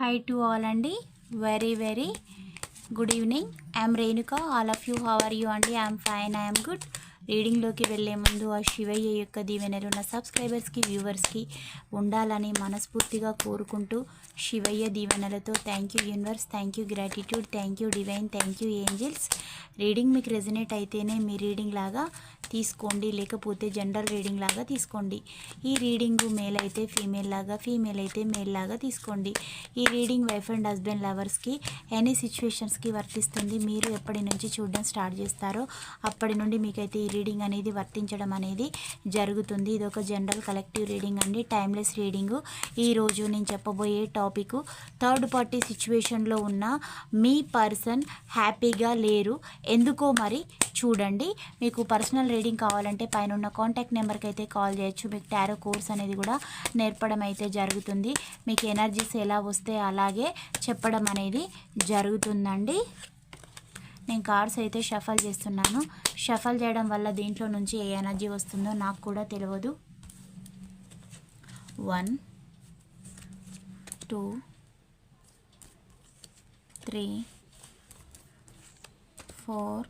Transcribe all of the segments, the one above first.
High to all అండి. Very very good evening I'm Renuka all of you how are you అండి I'm fine I'm good రీడింగ్లోకి వెళ్ళే ముందు ఆ శివయ్య యొక్క దీవెనలు నా సబ్స్క్రైబర్స్కి వ్యూవర్స్కి ఉండాలని మనస్ఫూర్తిగా కోరుకుంటూ శివయ్య దీవెనలతో thank you universe thank you gratitude thank you divine thank you angels reading మీకు రెజినేట్ అయితేనే మీ రీడింగ్ లాగా తీసుకోండి లేకపోతే జనరల్ రీడింగ్ లాగా తీసుకోండి. ఈ రీడింగ్ మేల్ అయితే ఫీమేల్ లాగా ఫీమేల్ అయితే మేల్ లాగా తీసుకోండి. ఈ రీడింగ్ వైఫ్ అండ్ హస్బెండ్ లవర్స్కి ఎనీ సిచ్యువేషన్స్కి వర్తిస్తుంది. మీరు ఎప్పటి నుంచి చూడడం స్టార్ట్ చేస్తారో అప్పటి నుండి మీకైతే ఈ రీడింగ్ అనేది వర్తించడం అనేది జరుగుతుంది. ఇది ఒక జనరల్ కలెక్టివ్ రీడింగ్ అండి టైమ్లెస్ రీడింగ్ ఈరోజు నేను చెప్పబోయే టాపిక్ థర్డ్ పార్టీ సిచ్యువేషన్లో ఉన్న మీ పర్సన్ హ్యాపీగా లేరు. ఎందుకో మరి చూడండి. మీకు పర్సనల్ రీడింగ్ కావాలంటే పైన ఉన్న కాంటాక్ట్ నెంబర్కి అయితే కాల్ చేయొచ్చు. మీకు టారో కోర్స్ అనేది కూడా నేర్పడం అయితే జరుగుతుంది. మీకు ఎనర్జీస్ ఎలా వస్తే అలాగే చెప్పడం అనేది జరుగుతుందండి. నేను కార్డ్స్ అయితే షఫల్ చేస్తున్నాను. షఫల్ చేయడం వల్ల దీంట్లో నుంచి ఏ ఎనర్జీ వస్తుందో నాకు కూడా తెలియదు one two three four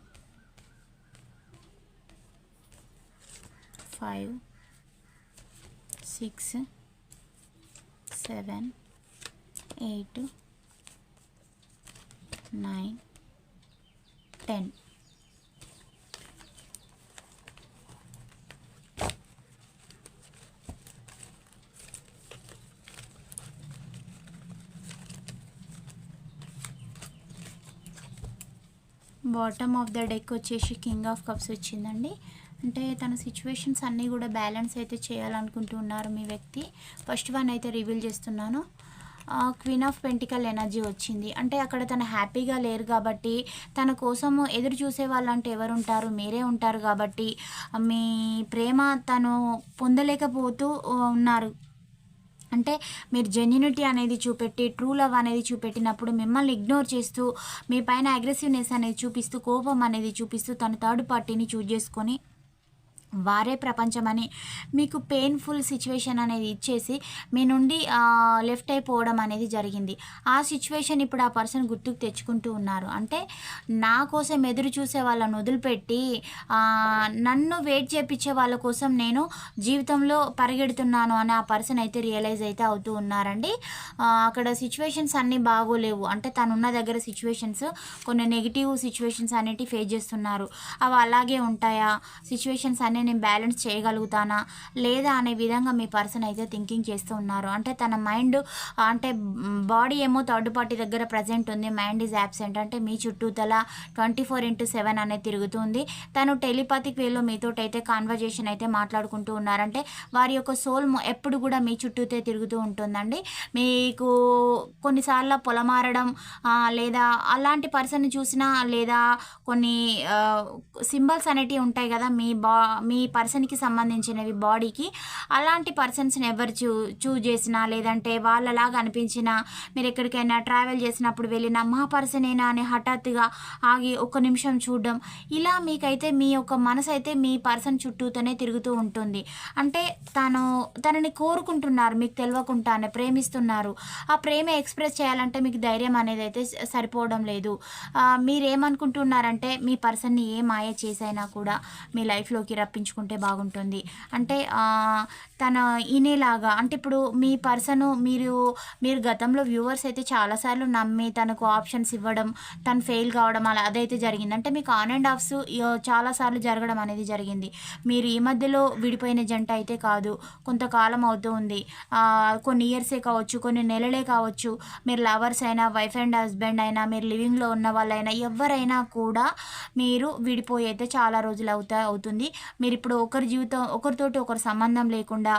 five six seven eight nine ten. Bottom of the deck వచ్చేసి కింగ్ ఆఫ్ కప్స్ వచ్చిందండి. అంటే తన సిచ్యువేషన్స్ అన్నీ కూడా బ్యాలెన్స్ అయితే చేయాలనుకుంటున్నారు మీ వ్యక్తి. ఫస్ట్ వన్ అయితే రివీల్ చేస్తున్నాను. క్వీన్ ఆఫ్ పెంటికల్ ఎనర్జీ వచ్చింది. అంటే అక్కడ తను హ్యాపీగా లేరు కాబట్టి తన కోసము ఎదురు చూసే వాళ్ళంటే ఎవరు ఉంటారు మీరే ఉంటారు కాబట్టి మీ ప్రేమ తను పొందలేకపోతూ ఉన్నారు. అంటే మీరు జెన్యునిటీ అనేది చూపెట్టి ట్రూ లవ్ అనేది చూపెట్టినప్పుడు మిమ్మల్ని ఇగ్నోర్ చేస్తూ మీ పైన అగ్రెసివ్నెస్ అనేది చూపిస్తూ కోపం అనేది చూపిస్తూ తన థర్డ్ పార్టీని చూజ్ చేసుకొని వారే ప్రపంచమని మీకు పెయిన్ఫుల్ సిచ్యువేషన్ అనేది ఇచ్చేసి మీ నుండి లెఫ్ట్ అయిపోవడం అనేది జరిగింది. ఆ సిచ్యువేషన్ ఇప్పుడు ఆ పర్సన్ గుర్తుకు తెచ్చుకుంటూ ఉన్నారు. అంటే నా కోసం ఎదురు చూసే వాళ్ళని వదిలిపెట్టి నన్ను వెయిట్ చేపించే వాళ్ళ కోసం నేను జీవితంలో పరిగెడుతున్నాను అని ఆ పర్సన్ అయితే రియలైజ్ అయితే అవుతూ ఉన్నారండి. అక్కడ సిచ్యువేషన్స్ అన్నీ బాగోలేవు. అంటే తనున్న దగ్గర సిచ్యువేషన్స్ కొన్ని నెగిటివ్ సిచ్యువేషన్స్ అనేటివి ఫేస్ చేస్తున్నారు. అవి అలాగే ఉంటాయా? సిచ్యువేషన్స్ అన్నీ నేను బ్యాలెన్స్ చేయగలుగుతానా? లేదా అనే విధంగా మీ పర్సన్ అయితే థింకింగ్ చేస్తూ ఉన్నారు. అంటే తన మైండ్ అంటే బాడీ ఏమో థర్డ్ పార్టీ దగ్గర ప్రజెంట్ ఉంది. మైండ్ ఈజ్ యాబ్సెంట్ అంటే మీ చుట్టూతల ట్వంటీ ఫోర్ ఇంటూ సెవెన్ అనేది తిరుగుతుంది. తను టెలిపాతిక్ వేలో మీతో అయితే కాన్వర్జేషన్ అయితే మాట్లాడుకుంటూ ఉన్నారంటే వారి యొక్క సోల్ ఎప్పుడు కూడా మీ చుట్టూతే తిరుగుతూ ఉంటుందండి. మీకు కొన్నిసార్లు పొలమారడం లేదా అలాంటి పర్సన్ చూసినా లేదా కొన్ని సింబల్స్ అనేటివి ఉంటాయి కదా మీ బా మీ మీ పర్సన్కి సంబంధించినవి బాడీకి అలాంటి పర్సన్స్ని ఎవరు చూ చూజ్ చేసినా లేదంటే వాళ్ళలాగా అనిపించినా మీరు ఎక్కడికైనా ట్రావెల్ చేసినప్పుడు వెళ్ళినా మా పర్సనేనా అని హఠాత్తుగా ఆగి ఒక నిమిషం చూడడం ఇలా మీకైతే మీ యొక్క మనసు అయితే మీ పర్సన్ చుట్టూతోనే తిరుగుతూ ఉంటుంది. అంటే తను తనని కోరుకుంటున్నారు మీకు తెలియకుండానే ప్రేమిస్తున్నారు. ఆ ప్రేమ ఎక్స్ప్రెస్ చేయాలంటే మీకు ధైర్యం అనేది అయితే సరిపోవడం లేదు. మీరేమనుకుంటున్నారంటే మీ పర్సన్ని ఏ మాయ చేసైనా కూడా మీ లైఫ్లోకి రప్పించ పెంచుకుంటే బాగుంటుంది. అంటే తన ఇనేలాగా అంటే ఇప్పుడు మీ పర్సన్ మీరు మీరు గతంలో వ్యూవర్స్ అయితే చాలాసార్లు నమ్మి తనకు ఆప్షన్స్ ఇవ్వడం తను ఫెయిల్ కావడం అలా అదైతే జరిగింది. అంటే మీకు ఆన్ అండ్ ఆఫ్స్ చాలాసార్లు జరగడం అనేది జరిగింది. మీరు ఈ మధ్యలో విడిపోయిన జంట అయితే కాదు. కొంతకాలం అవుతూ ఉంది. కొన్ని ఇయర్సే కావచ్చు కొన్ని నెలలే కావచ్చు మీరు లవర్స్ అయినా వైఫ్ అండ్ హస్బెండ్ అయినా మీరు లివింగ్లో ఉన్న వాళ్ళైనా ఎవరైనా కూడా మీరు విడిపోయి అయితే చాలా రోజులు అవుతా అవుతుంది. మీరు ఇప్పుడు ఒకరి జీవితం ఒకరితోటి ఒకరు సంబంధం లేకుండా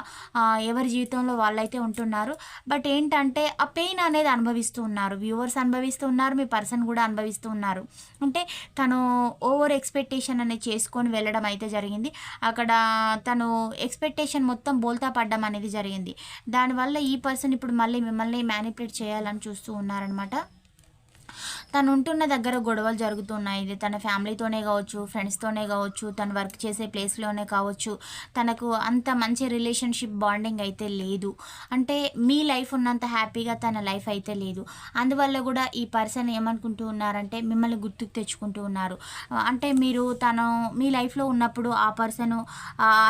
ఎవరి జీవితంలో వాళ్ళైతే ఉంటున్నారు. బట్ ఏంటంటే ఆ పెయిన్ అనేది అనుభవిస్తూ ఉన్నారు. వ్యూవర్స్ అనుభవిస్తూ ఉన్నారు మీ పర్సన్ కూడా అనుభవిస్తూ ఉన్నారు. అంటే తను ఓవర్ ఎక్స్పెక్టేషన్ అనేది చేసుకొని వెళ్ళడం అయితే జరిగింది. అక్కడ తను ఎక్స్పెక్టేషన్ మొత్తం బోల్తా పడ్డం అనేది జరిగింది. దానివల్ల ఈ పర్సన్ ఇప్పుడు మళ్ళీ మిమ్మల్ని మ్యానిపులేట్ చేయాలని చూస్తూ ఉన్నారనమాట తను ఉంటున్న దగ్గర గొడవలు జరుగుతున్నాయి. ఇది తన ఫ్యామిలీతోనే కావచ్చు ఫ్రెండ్స్తోనే కావచ్చు తను వర్క్ చేసే ప్లేస్లోనే కావచ్చు. తనకు అంత మంచి రిలేషన్షిప్ బాండింగ్ అయితే లేదు. అంటే మీ లైఫ్ ఉన్నంత హ్యాపీగా తన లైఫ్ అయితే లేదు. అందువల్ల కూడా ఈ పర్సన్ ఏమనుకుంటూ ఉన్నారంటే మిమ్మల్ని గుర్తుకు తెచ్చుకుంటూ ఉన్నారు. అంటే మీరు తను మీ లైఫ్లో ఉన్నప్పుడు ఆ పర్సన్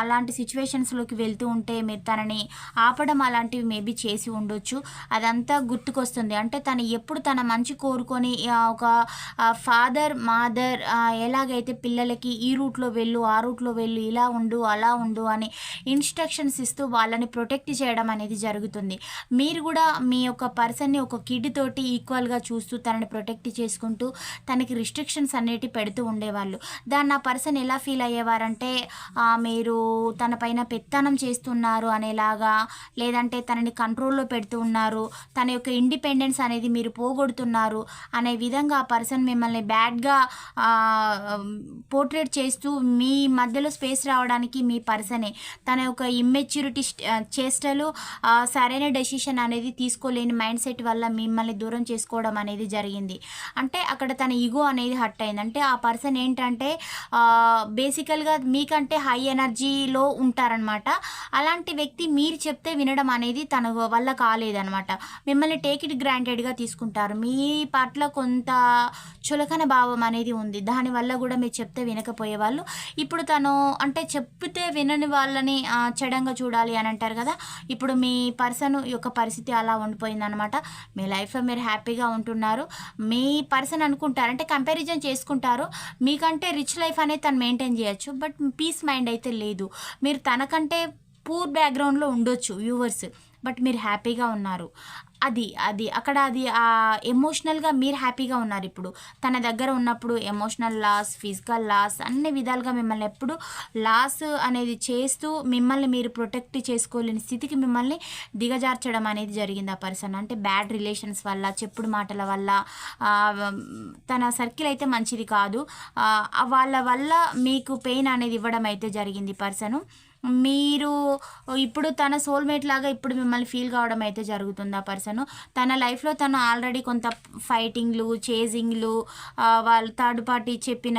అలాంటి సిచ్యువేషన్స్లోకి వెళ్తూ ఉంటే మీరు తనని ఆపడం అలాంటివి మేబీ చేసి ఉండొచ్చు. అదంతా గుర్తుకొస్తుంది. అంటే తను ఎప్పుడు తన మంచి కోరుకొని ఒక ఫాదర్ మాదర్ ఎలాగైతే పిల్లలకి ఈ రూట్లో వెళ్ళు ఆ రూట్లో వెళ్ళు ఇలా ఉండు అలా ఉండు అని ఇన్స్ట్రక్షన్స్ ఇస్తూ వాళ్ళని ప్రొటెక్ట్ చేయడం అనేది జరుగుతుంది. మీరు కూడా మీ యొక్క పర్సన్ని ఒక కిడ్ తోటి ఈక్వల్గా చూస్తూ తనని ప్రొటెక్ట్ చేసుకుంటూ తనకి రిస్ట్రిక్షన్స్ అనేటివి పెడుతూ ఉండేవాళ్ళు. దాన్ని ఆ పర్సన్ ఎలా ఫీల్ అయ్యేవారంటే మీరు తన పైన పెత్తనం చేస్తున్నారు అనేలాగా లేదంటే తనని కంట్రోల్లో పెడుతూ ఉన్నారు తన యొక్క ఇండిపెండెన్స్ అనేది మీరు పోగొడుతున్నారు అనే విధంగా ఆ పర్సన్ మిమ్మల్ని బ్యాడ్గా పోర్ట్రేట్ చేస్తూ మీ మధ్యలో స్పేస్ రావడానికి మీ పర్సనే. తన యొక్క ఇమ్మెచ్యూరిటీ చేష్టలు సరైన డెసిషన్ అనేది తీసుకోలేని మైండ్ సెట్ వల్ల మిమ్మల్ని దూరం చేసుకోవడం అనేది జరిగింది. అంటే అక్కడ తన ఈగో అనేది హట్ అయింది. అంటే ఆ పర్సన్ ఏంటంటే బేసికల్గా మీకంటే హై ఎనర్జీలో ఉంటారనమాట. అలాంటి వ్యక్తి మీరు చెప్తే వినడం అనేది తన వల్ల కాలేదనమాట. మిమ్మల్ని టేక్ ఇట్ గ్రాంటెడ్గా తీసుకుంటారు. మీ పట్ల కొంత అంత చులకన భావం అనేది ఉంది. దానివల్ల కూడా మీరు చెప్తే వినకపోయేవాళ్ళు. ఇప్పుడు తను అంటే చెప్తే వినని వాళ్ళని చెడంగా చూడాలి అని అంటారు కదా. ఇప్పుడు మీ పర్సన్ యొక్క పరిస్థితి అలా ఉండిపోయిందనమాట మీ లైఫ్లో మీరు హ్యాపీగా ఉంటున్నారు. మీ పర్సన్ అనుకుంటారు అంటే కంపారిజన్ చేసుకుంటారు. మీకంటే రిచ్ లైఫ్ అనేది తను మెయింటైన్ చేయొచ్చు. బట్ పీస్ మైండ్ అయితే లేదు. మీరు తనకంటే పూర్ బ్యాక్గ్రౌండ్లో ఉండొచ్చు వ్యూవర్స్. బట్ మీరు హ్యాపీగా ఉన్నారు. అది అది అక్కడ అది ఆ ఎమోషనల్గా మీరు హ్యాపీగా ఉన్నారు ఇప్పుడు. తన దగ్గర ఉన్నప్పుడు ఎమోషనల్ లాస్ ఫిజికల్ లాస్ అన్ని విధాలుగా మిమ్మల్ని ఎప్పుడు లాస్ అనేది చేస్తూ మిమ్మల్ని మీరు ప్రొటెక్ట్ చేసుకోలేని స్థితికి మిమ్మల్ని దిగజార్చడం అనేది జరిగింది ఆ పర్సన్ అంటే బ్యాడ్ రిలేషన్స్ వల్ల చెప్పుడు మాటల వల్ల తన సర్కిల్ అయితే మంచిది కాదు. వాళ్ళ వల్ల మీకు పెయిన్ అనేది ఇవ్వడం అయితే జరిగింది పర్సను మీరు ఇప్పుడు తన సోల్మేట్ లాగా ఇప్పుడు మిమ్మల్ని ఫీల్ కావడం అయితే జరుగుతుంది ఆ పర్సన్ తన లైఫ్లో తను ఆల్రెడీ కొంత ఫైటింగ్లు చేజింగ్లు వాళ్ళు థర్డ్ పార్టీ చెప్పిన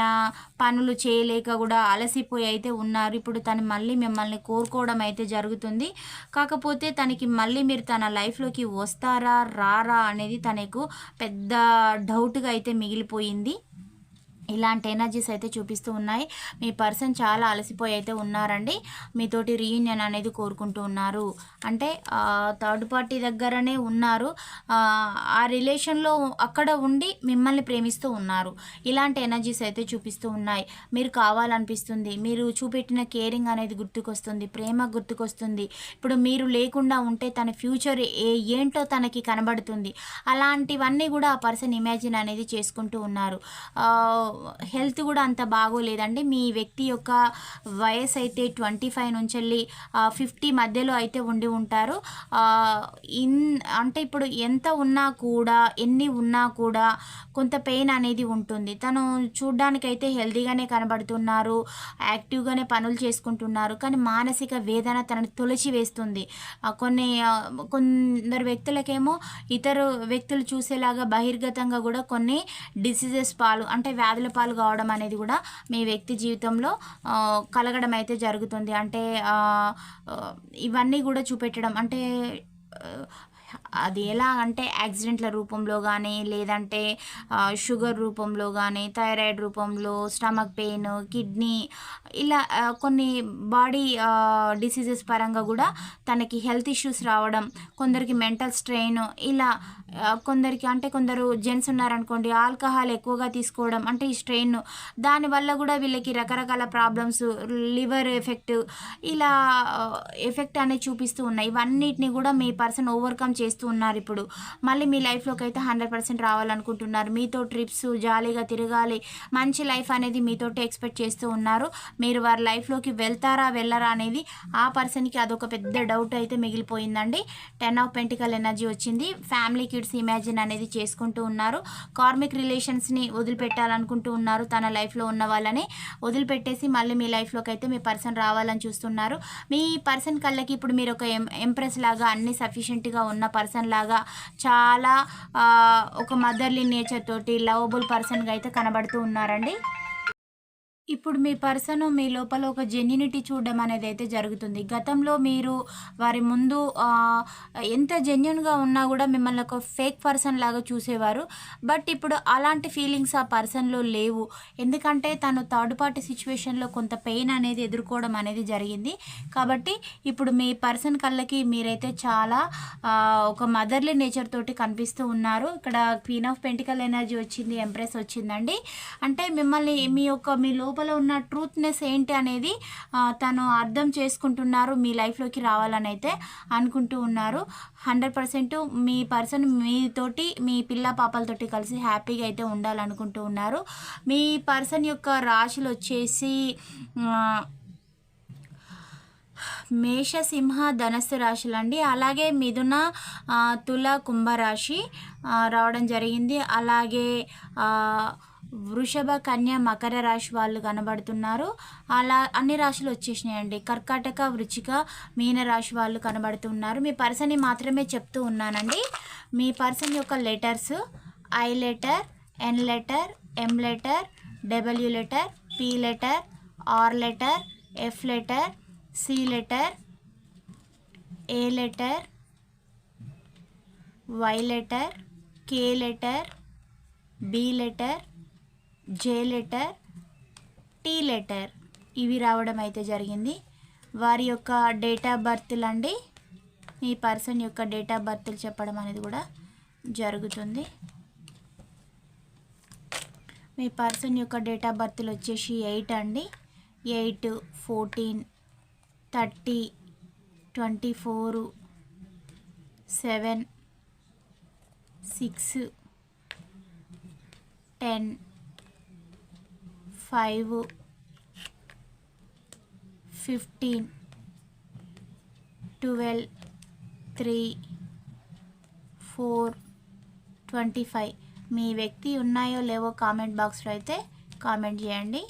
పనులు చేయలేక కూడా అలసిపోయి అయితే ఉన్నారు. ఇప్పుడు తను మళ్ళీ మిమ్మల్ని కోరుకోవడం అయితే జరుగుతుంది. కాకపోతే తనకి మళ్ళీ మీరు తన లైఫ్లోకి వస్తారా రారా అనేది తనకు పెద్ద డౌట్గా అయితే మిగిలిపోయింది. ఇలాంటి ఎనర్జీస్ అయితే చూపిస్తూ ఉన్నాయి. మీ పర్సన్ చాలా అలసిపోయి అయితే ఉన్నారండి. మీతోటి రీయూనియన్ అనేది కోరుకుంటూ ఉన్నారు. అంటే థర్డ్ పార్టీ దగ్గరనే ఉన్నారు. ఆ, ఆ రిలేషన్లో అక్కడ ఉండి మిమ్మల్ని ప్రేమిస్తూ ఉన్నారు. ఇలాంటి ఎనర్జీస్ అయితే చూపిస్తూ ఉన్నాయి. మీరు కావాలనిపిస్తుంది. మీరు చూపెట్టిన కేరింగ్ అనేది గుర్తుకొస్తుంది. ప్రేమ గుర్తుకొస్తుంది. ఇప్పుడు మీరు లేకుండా ఉంటే తన ఫ్యూచర్ ఏ ఏంటో తనకి కనబడుతుంది. అలాంటివన్నీ కూడా ఆ పర్సన్ ఇమాజిన్ అనేది చేసుకుంటూ ఉన్నారు. హెల్త్ కూడా అంత బాగోలేదండి. మీ వ్యక్తి యొక్క వయసు అయితే ట్వంటీ ఫైవ్ నుంచి వెళ్ళి ఫిఫ్టీ మధ్యలో అయితే ఉండి ఉంటారు. ఇన్ అంటే ఇప్పుడు ఎంత ఉన్నా కూడా ఎన్ని ఉన్నా కూడా కొంత పెయిన్ అనేది ఉంటుంది. తను చూడ్డానికైతే హెల్తీగానే కనబడుతున్నారు యాక్టివ్గానే పనులు చేసుకుంటున్నారు కానీ మానసిక వేదన తనని తొలచి వేస్తుంది కొన్ని కొందరు వ్యక్తులకేమో ఇతరు వ్యక్తులు చూసేలాగా బహిర్గతంగా కూడా కొన్ని డిసీజెస్ పాలు అంటే వ్యాధుల పాలు కావడం అనేది కూడా మీ వ్యక్తి జీవితంలో కలగడం అయితే జరుగుతుంది. అంటే ఇవన్నీ కూడా చూపెట్టడం అంటే అది ఎలా అంటే యాక్సిడెంట్ల రూపంలో కానీ లేదంటే షుగర్ రూపంలో కానీ థైరాయిడ్ రూపంలో స్టమక్ పెయిన్ కిడ్నీ ఇలా కొన్ని బాడీ డిసీజెస్ పరంగా కూడా తనకి హెల్త్ ఇష్యూస్ రావడం కొందరికి మెంటల్ స్ట్రెయిన్ ఇలా కొందరికి అంటే కొందరు జెంట్స్ ఉన్నారనుకోండి ఆల్కహాల్ ఎక్కువగా తీసుకోవడం అంటే ఈ స్ట్రెయిన్ దానివల్ల కూడా వీళ్ళకి రకరకాల ప్రాబ్లమ్స్ లివర్ ఎఫెక్ట్ ఇలా ఎఫెక్ట్ అనేది చూపిస్తూ ఉన్నాయి. ఇవన్నిటిని కూడా మీ పర్సన్ ఓవర్కమ్ చేస్తూ ఉన్నారు ఇప్పుడు. మళ్ళీ మీ లైఫ్లోకి అయితే హండ్రెడ్ పర్సెంట్ రావాలనుకుంటున్నారు. మీతో ట్రిప్స్ జాలీగా తిరగాలి మంచి లైఫ్ అనేది మీతోటి ఎక్స్పెక్ట్ చేస్తూ ఉన్నారు. మీరు వారి లైఫ్లోకి వెళ్తారా వెళ్ళరా అనేది ఆ పర్సన్కి అదొక పెద్ద డౌట్ అయితే మిగిలిపోయిందండి. టెన్ ఆఫ్ పెంటికల్ ఎనర్జీ వచ్చింది. ఫ్యామిలీ కిడ్స్ ఇమాజిన్ అనేది చేసుకుంటూ ఉన్నారు. కార్మిక్ రిలేషన్స్ని వదిలిపెట్టాలనుకుంటూ ఉన్నారు తన లైఫ్లో ఉన్న వాళ్ళని. వదిలిపెట్టేసి మళ్ళీ మీ లైఫ్లోకి అయితే మీ పర్సన్ రావాలని చూస్తున్నారు. మీ పర్సన్ కళ్ళకి ఇప్పుడు మీరు ఒక ఎం ఎంప్రెస్ లాగా అన్ని సఫిషియెంట్గా ఉన్న పర్సన్ పర్సన్ లాగా చాలా ఆ, ఒక మదర్లీ నేచర్ తోటి లవబుల్ పర్సన్గా అయితే కనబడుతూ ఉన్నారండి. ఇప్పుడు మీ పర్సన్ మీ లోపల ఒక జెన్యునిటీ చూడడం అనేది అయితే జరుగుతుంది. గతంలో మీరు వారి ముందు ఎంత జెన్యున్గా ఉన్నా కూడా మిమ్మల్ని ఒక ఫేక్ పర్సన్ లాగా చూసేవారు. బట్ ఇప్పుడు అలాంటి ఫీలింగ్స్ ఆ పర్సన్లో లేవు. ఎందుకంటే తను థర్డ్ పార్టీ సిచ్యువేషన్లో కొంత పెయిన్ అనేది ఎదుర్కోవడం అనేది జరిగింది. కాబట్టి ఇప్పుడు మీ పర్సన్ కళ్ళకి మీరైతే చాలా ఒక మదర్లీ నేచర్ తోటి కనిపిస్తూ ఉన్నారు. ఇక్కడ క్వీన్ ఆఫ్ పెంటికల్ ఎనర్జీ వచ్చింది ఎంప్రెస్ వచ్చిందండి. అంటే మిమ్మల్ని మీ యొక్క మీ లోపల ఉన్న ట్రూత్నెస్ ఏంటి అనేది తను అర్థం చేసుకుంటున్నారు మీ లైఫ్లోకి రావాలని అయితే అనుకుంటూ ఉన్నారు. హండ్రెడ్ పర్సెంట్ మీ పర్సన్ మీతోటి మీ పిల్ల పాపలతోటి కలిసి హ్యాపీగా అయితే ఉండాలనుకుంటూ ఉన్నారు. మీ పర్సన్ యొక్క రాశులు వచ్చేసి మేష సింహ ధనస్సు రాశులు అండి అలాగే మిథున తుల కుంభరాశి రావడం జరిగింది. అలాగే వృషభ కన్య మకర రాశి వాళ్ళు కనబడుతున్నారు. అలా అన్ని రాశులు వచ్చేసినాయండి. కర్కాటక వృచ్చిక మీన రాశి వాళ్ళు కనబడుతున్నారు. మీ పర్సన్ని మాత్రమే చెప్తూ ఉన్నానండి. మీ పర్సన్ యొక్క letters I letter N letter M letter W letter P letter R letter F letter C letter A letter Y letter K letter B letter J letter T letter ఇవి రావడం అయితే జరిగింది. వారి యొక్క డేట్ ఆఫ్ బర్త్లు అండి మీ person యొక్క డేట్ ఆఫ్ బర్త్లు చెప్పడం అనేది కూడా జరుగుతుంది. మీ పర్సన్ యొక్క డేట్ ఆఫ్ బర్త్లు వచ్చేసి ఎయిట్ అండి. Eight fourteen thirty twenty four seven six ten five fifteen twelve three four twenty five. మీ వ్యక్తి ఉన్నాయో లేవో కామెంట్ బాక్స్లో అయితే కామెంట్ చేయండి.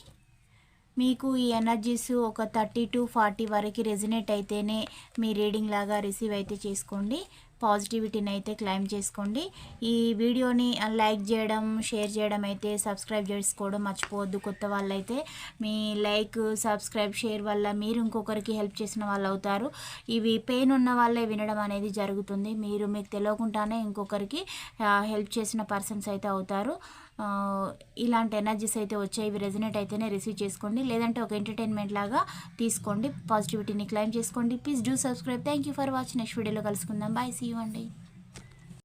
మీకు ఈ ఎనర్జీస్ ఒక థర్టీ టు ఫార్టీ వరకు రెజినేట్ అయితేనే మీ రీడింగ్ లాగా రిసీవ్ అయితే చేసుకోండి. పాజిటివిటీని అయితే క్లైమ్ చేసుకోండి. ఈ వీడియోని లైక్ చేయడం షేర్ చేయడం అయితే సబ్స్క్రైబ్ చేసుకోవడం మర్చిపోవద్దు కొత్త వాళ్ళైతే. మీ లైక్ సబ్స్క్రైబ్ షేర్ వల్ల మీరు ఇంకొకరికి హెల్ప్ చేసిన వాళ్ళు అవుతారు. ఇవి పెయిన్ ఉన్న వాళ్ళే వినడం అనేది జరుగుతుంది. మీరు మీకు తెలియకుండానే ఇంకొకరికి హెల్ప్ చేసిన పర్సన్స్ అయితే అవుతారు. ఇలాంటి ఎనర్జీస్ అయితే వచ్చాయి ఇవి రెజినేట్ అయితేనే రిసీవ్ చేసుకోండి. లేదంటే ఒక ఎంటర్టైన్మెంట్ లాగా తీసుకోండి పాజిటివిటీని క్లైమ్ చేసుకోండి. Please do subscribe thank you for watch next వీడియోలో కలుసుకుందాం. బాయ్ సీ యూ అండి